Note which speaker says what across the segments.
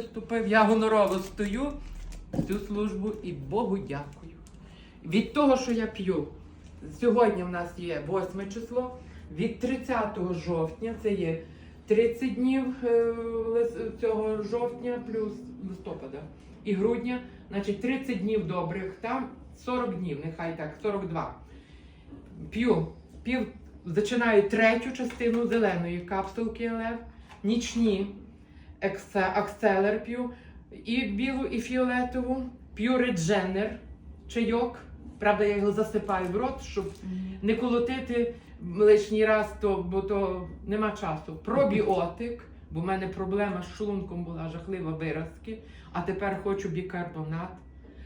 Speaker 1: Вступив, я гонорово стою цю службу і Богу дякую. Від того, що я п'ю, сьогодні в нас є 8 число, від 30 жовтня, це є 30 днів е, цього жовтня плюс листопада і грудня, значить 30 днів добрих, там 40 днів, нехай так, 42. П'ю, пів, зачинаю третю частину зеленої капсулки ЛФ, нічні акселер п'ю, і білу, і фіолетову, п'ю редженер, чайок. Правда, я його засипаю в рот, щоб не колотити лишній раз, то, бо то нема часу. Пробіотик, бо в мене проблема з шлунком була жахлива виразки, а тепер хочу бікарбонат.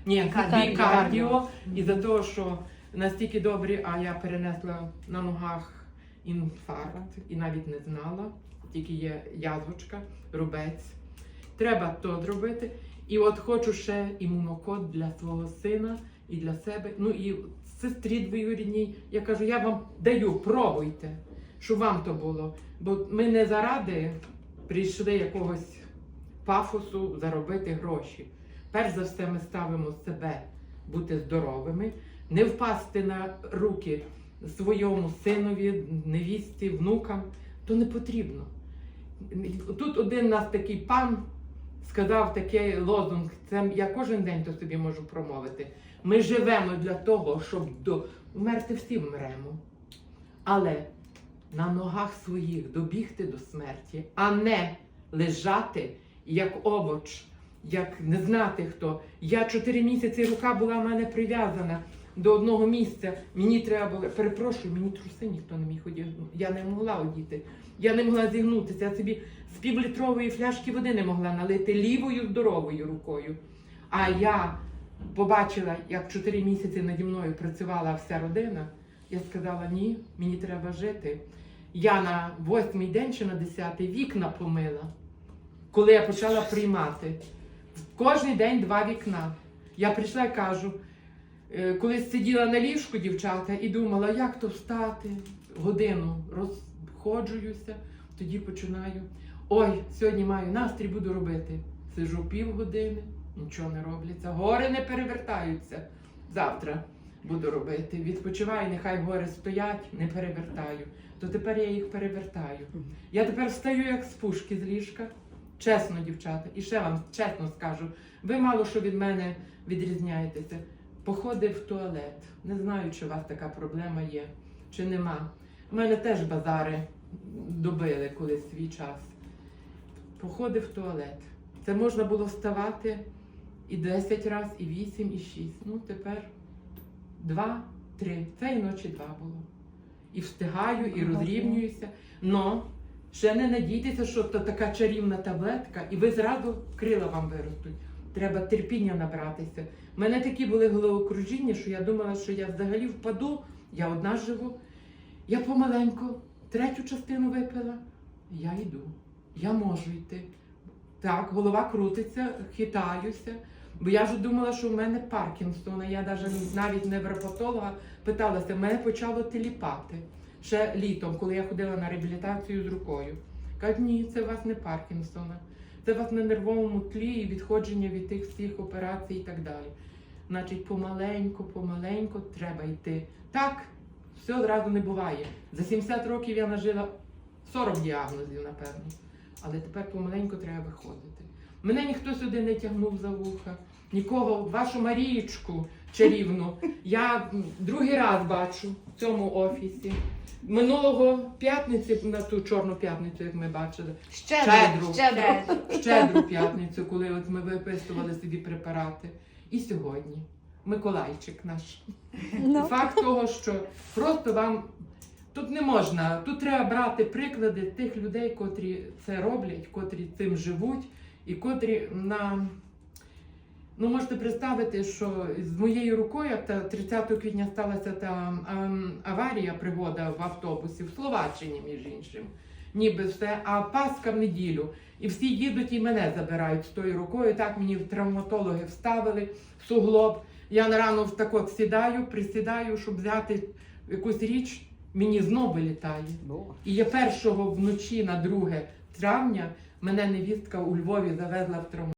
Speaker 1: Ні,
Speaker 2: Бікардіо.
Speaker 1: І за того, що настільки добрі, а я перенесла на ногах інфаркт і навіть не знала. Тільки є язвочка, рубець. Треба то зробити. І от хочу ще імунокод для свого сина і для себе. Ну і сестрі двоюрідній. Я кажу, я вам даю, пробуйте, щоб вам то було. Бо ми не заради прийшли якогось пафосу заробити гроші. Перш за все, ми ставимо себе бути здоровими, не впасти на руки своєму синові, невісті, внукам, то не потрібно. Тут один нас такий пан сказав такий лозунг, це я кожен день то собі можу промовити. Ми живемо для того, щоб до... вмерти всі вмремо. Але на ногах своїх добігти до смерті, а не лежати як овоч, як не знати хто. Я чотири місяці рука була в мене прив'язана до одного місця. Мені треба було, перепрошую, мені труси ніхто не міг одягнути. Я не могла одіти. Я не могла зігнутися. Я собі з півлітрової фляжки води не могла налити лівою здоровою рукою. А я побачила, як чотири місяці наді мною працювала вся родина. Я сказала, ні, мені треба жити. Я на восьмий день чи на десятий вікна помила, коли я почала приймати. Кожний день два вікна. Я прийшла і кажу, е, коли сиділа на ліжку, дівчата, і думала, як то встати, годину розходжуюся, тоді починаю. Ой, сьогодні маю настрій, буду робити. Сижу півгодини, нічого не робляться. Гори не перевертаються. Завтра буду робити. Відпочиваю, нехай гори стоять, не перевертаю. То тепер я їх перевертаю. Я тепер встаю як з пушки з ліжка. Чесно, дівчата, і ще вам чесно скажу, ви мало що від мене відрізняєтеся. Походи в туалет. Не знаю, чи у вас така проблема є, чи нема. У мене теж базари добили колись свій час. Походи в туалет. Це можна було вставати і 10 разів, і 8, і 6. Ну, тепер 2, 3. Цієї ночі 2 було. І встигаю, і розрівнююся. Но ще не надійтеся, що то така чарівна таблетка, і ви зразу крила вам виростуть. Треба терпіння набратися. У мене такі були головокружіння, що я думала, що я взагалі впаду, я одна живу. Я помаленьку третю частину випила, я йду. Я можу йти. Так, голова крутиться, хитаюся. Бо я вже думала, що в мене Паркінсона. Я навіть навіть не в репатолога питалася, мене почало теліпати ще літом, коли я ходила на реабілітацію з рукою. Кажуть, ні, це у вас не Паркінсона, це у вас на нервовому тлі і відходження від тих всіх операцій і так далі. Значить, помаленьку, помаленьку треба йти. Так, все одразу не буває. За 70 років я нажила 40 діагнозів, напевно. Але тепер помаленьку треба виходити. Мене ніхто сюди не тягнув за вуха, нікого, вашу Марієчку чарівну. Я другий раз бачу в цьому офісі. Минулого п'ятниці, на ту чорну п'ятницю, як ми бачили,
Speaker 2: Щедро,
Speaker 1: Щедро.
Speaker 2: щедро.
Speaker 1: щедру п'ятницю, коли от ми виписували собі препарати. І сьогодні Миколайчик наш. Факт того, що просто вам тут не можна, тут треба брати приклади тих людей, котрі це роблять, котрі цим живуть, і котрі на. Ну, можете представити, що з моєю рукою, та 30 квітня сталася та ем, аварія, пригода в автобусі в Словаччині, між іншим. Ніби все, а Пасха в неділю. І всі їдуть і мене забирають з тою рукою. Так мені травматологи вставили суглоб. Я на рано так от сідаю, присідаю, щоб взяти якусь річ, мені знову вилітає. І я першого вночі на 2 травня Мене невістка у Львові завезла в травму.